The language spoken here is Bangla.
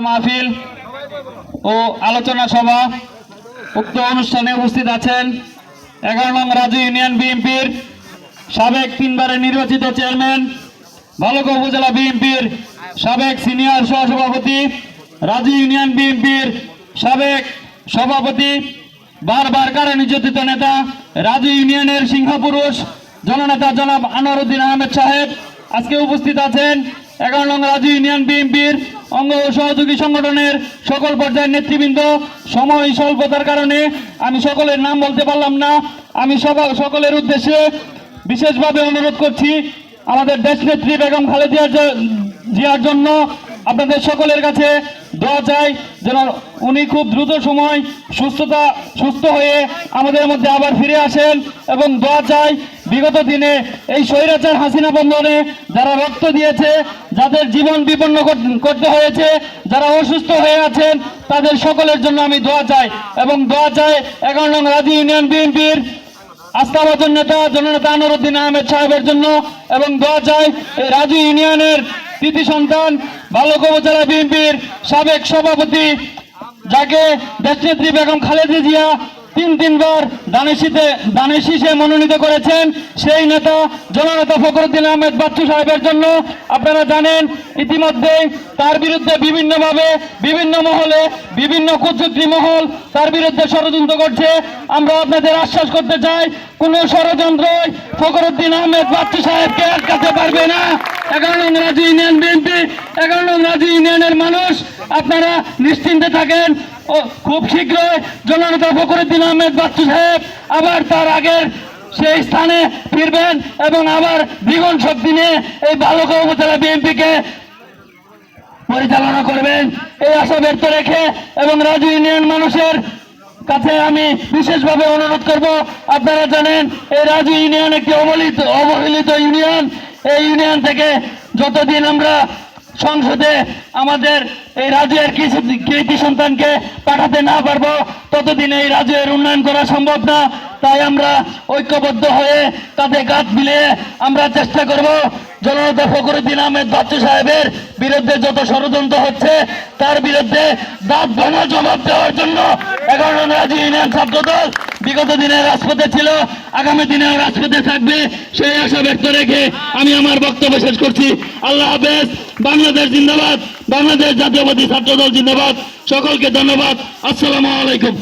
মাহফিল ও আলোচনা সভা উক্ত অনুষ্ঠানে উপস্থিত আছেন এগারো নং রাজু ইউনিয়ন বিএনপির সাবেক তিনবারের নির্বাচিত চেয়ারম্যান ভালুকা উপজেলা বিএনপির সাবেক সিনিয়র সহসভাপতি রাজু ইউনিয়ন বিএনপির সাবেক সভাপতি, বারবার কারা নির্যাতিত নেতা রাজু ইউনিয়নের সিংহপুরুষ জননেতা জনাব আনোয়ারউদ্দিন আহমেদ সাহেব আজকে উপস্থিত আছেন এগারো নং রাজু ইউনিয়ন বিএনপির অঙ্গ সহযোগী সংগঠনের সকল পর্যায়ের নেতৃবৃন্দ, সময় স্বল্পতার কারণে আমি সকলের নাম বলতে পারলাম না। আমি সকলের উদ্দেশ্যে বিশেষভাবে অনুরোধ করছি আমাদের দেশনেত্রী বেগম খালেদিয়া জ- জিয়ার জন্য আপনাদের সকলের কাছে দোয়া চাই যেন উনি খুব দ্রুত সময় সুস্থতা, সুস্থ হয়ে আমাদের মধ্যে আবার ফিরে আসেন এবং দোয়া চাই বিগত দিনে এই স্বৈরাচার হাসিনা বন্ধনে যারা রক্ত দিয়েছে, যাদের জীবন বিপন্ন করতে হয়েছে, যারা অসুস্থ হয়ে আছেন, তাদের সকলের জন্য আমি দোয়া চাই। এবং দোয়া চাই এগারো নং রাজি ইউনিয়ন বিএনপির আস্থাভাজন নেতা জননেতা আনোয়ারউদ্দিন আহমেদ সাহেবের জন্য। এবং দোয়া চাই এই রাজু ইউনিয়নের তৃতীয় সন্তান বালক উপজেলা বিএনপির সাবেক সভাপতি, যাকে দেশনেত্রী বেগম খালেদা জিয়া তিন তিনবার দানেশিতে, দানেশিসে মনোনীত করেছেন সেই নেতা জননেতা ফখরুদ্দিন আহমেদ বাচ্চু সাহেবের জন্য। আপনারা জানেন ইতিমধ্যে তার বিরুদ্ধে বিভিন্নভাবে, বিভিন্ন মহলে, বিভিন্ন কুচক্রী মহল তার বিরুদ্ধে ষড়যন্ত্র করছে। আমরা আপনাদের আশ্বাস করতে চাই, কোন ষড়যন্ত্রই ফখরুদ্দিন আহমেদ বাচ্চু সাহেবকে আটকাতে পারবে না। এগারো নং রাজু ইউনিয়ন বিএনপি, এগারো নং রাজু ইউনিয়নের মানুষ, আপনারা নিশ্চিন্তে থাকেন। ও, খুব শীঘ্রই জননেতা ফখরুদ্দিন আহমেদ বাচ্চু সাহেব আবার তার আগের সেই স্থানে ফিরবেন এবং আবার দ্বিগুণ শক্তি নিয়ে এই বালকা উপজেলা বিএনপিকে পরিচালনা করবেন। এই আশা ব্যক্ত রেখে এবং রাজু ইউনিয়ন মানুষের কাছে আমি বিশেষভাবে অনুরোধ করব, আপনারা জানেন এই রাজু ইউনিয়ন একটি অবহেলিত অবহেলিত ইউনিয়ন। এই ইউনিয়ন থেকে যতদিন আমরা সংসদে আমাদের এই রাজ্যের কিছু কৃতি সন্তানকে পাঠাতে না পারব, ততদিন এই রাজ্যের উন্নয়ন করা সম্ভব না। তাই আমরা ঐক্যবদ্ধ হয়ে তাতে গাছ মিলিয়ে আমরা চেষ্টা করব। জননেতা ফখরুদ্দিন আহমেদ বাচ্চু সাহেবের বিরুদ্ধে যত ষড়যন্ত্র হচ্ছে, তার বিরুদ্ধে দাঁত ভাঙা জবাব দেওয়ার জন্য এগারো নং রাজ্য ইউনিয়ন ছাত্র দল বিগত দিনে রাজপথে ছিল, আগামী দিনেও রাজপথে থাকবে, সেই আশা ব্যক্ত রেখে আমি আমার বক্তব্য শেষ করছি। আল্লাহ হাফেজ, বাংলাদেশ জিন্দাবাদ, বাংলাদেশ জাতীয়বাদী ছাত্র দল জিন্দাবাদ, সকলকে ধন্যবাদ, আসসালামু আলাইকুম।